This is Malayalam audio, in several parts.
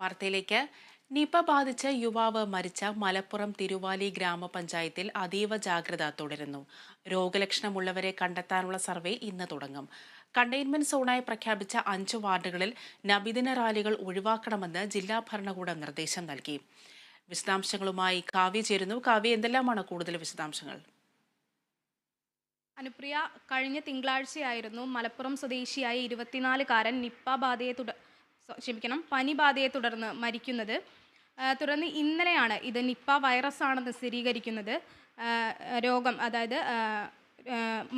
വാർത്തയിലേക്ക്. നിപ ബാധിച്ച് യുവാവ് മരിച്ച മലപ്പുറം തിരുവാലി ഗ്രാമപഞ്ചായത്തിൽ അതീവ ജാഗ്രത തുടരുന്നു. രോഗലക്ഷണമുള്ളവരെ കണ്ടെത്താനുള്ള സർവേ ഇന്ന് തുടങ്ങും. കണ്ടെയ്ൻമെന്റ് സോണായി പ്രഖ്യാപിച്ച അഞ്ച് വാർഡുകളിൽ നബിദിന റാലികൾ ഒഴിവാക്കണമെന്ന് ജില്ലാ ഭരണകൂടം നിർദ്ദേശം നൽകി. വിശദാംശങ്ങളുമായി കാവ്യ ചേരുന്നു. കാവ്യ എന്തെല്ലാമാണ് കൂടുതൽ വിശദാംശങ്ങൾ? അനുപ്രിയ കഴിഞ്ഞ തിങ്കളാഴ്ചയായിരുന്നു മലപ്പുറം സ്വദേശിയായ ഇരുപത്തിനാലുകാരൻ നിപ്പ ബാധയെ തുട ക്ഷമിക്കണം പനി ബാധയെ തുടർന്ന് മരിക്കുന്നത്. തുടർന്ന് ഇന്നലെയാണ് ഇത് നിപ്പ വൈറസ് ആണെന്ന് സ്ഥിരീകരിക്കുന്നത് രോഗം അതായത്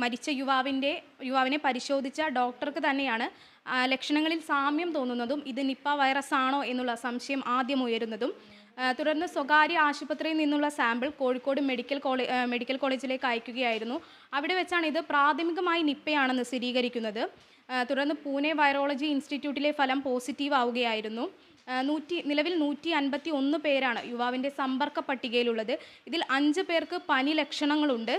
മരിച്ച യുവാവിന്റെ യുവാവിനെ പരിശോധിച്ച ഡോക്ടർക്ക് തന്നെയാണ് ലക്ഷണങ്ങളിൽ സാമ്യം തോന്നുന്നതും ഇത് നിപ്പ വൈറസ് ആണോ എന്നുള്ള സംശയം ആദ്യം ഉയരുന്നതും. തുടർന്ന് സ്വകാര്യ ആശുപത്രിയിൽ നിന്നുള്ള sample Kozhikode medical college medical കോളേജിലേക്ക് അയക്കുകയായിരുന്നു. അവിടെ വെച്ചാണ് ഇത് പ്രാഥമികമായി നിപ്പയാണെന്ന് സ്ഥിരീകരിക്കുന്നത്. തുടർന്ന് പൂനെ വൈറോളജി ഇൻസ്റ്റിറ്റ്യൂട്ടിലെ ഫലം പോസിറ്റീവ് ആവുകയായിരുന്നു. നൂറ്റി നിലവിൽ നൂറ്റി അൻപത്തി ഒന്ന് പേരാണ് യുവാവിന്റെ സമ്പർക്ക പട്ടികയിലുള്ളത്. ഇതിൽ അഞ്ച് പേർക്ക് പനി ലക്ഷണങ്ങളുണ്ട്.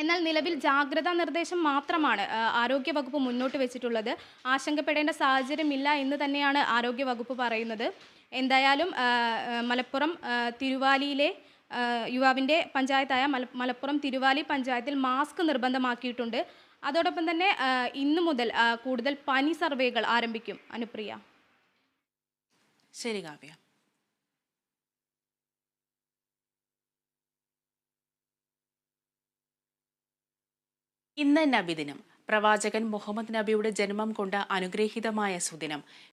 എന്നാൽ നിലവിൽ ജാഗ്രതാ നിർദ്ദേശം മാത്രമാണ് ആരോഗ്യ ആരോഗ്യവകുപ്പ് മുന്നോട്ട് വെച്ചിട്ടുള്ളത്. ആശങ്കപ്പെടേണ്ട സാഹചര്യമില്ല എന്ന് തന്നെയാണ് ആരോഗ്യവകുപ്പ് പറയുന്നത്. എന്തായാലും മലപ്പുറം തിരുവാലിയിലെ യുവാവിന്റെ പഞ്ചായത്തായ മല മലപ്പുറം തിരുവാലി പഞ്ചായത്തിൽ മാസ്ക് നിർബന്ധമാക്കിയിട്ടുണ്ട്. അതോടൊപ്പം തന്നെ ഇന്നു മുതൽ കൂടുതൽ പനി സർവേകൾ ആരംഭിക്കും. അനുപ്രിയ. ശരി കാവ്യ. ഇന്ന് നബിദിനം. പ്രവാചകൻ മുഹമ്മദ് നബിയുടെ ജന്മം കൊണ്ട് അനുഗ്രഹീതമായ സുദിനം.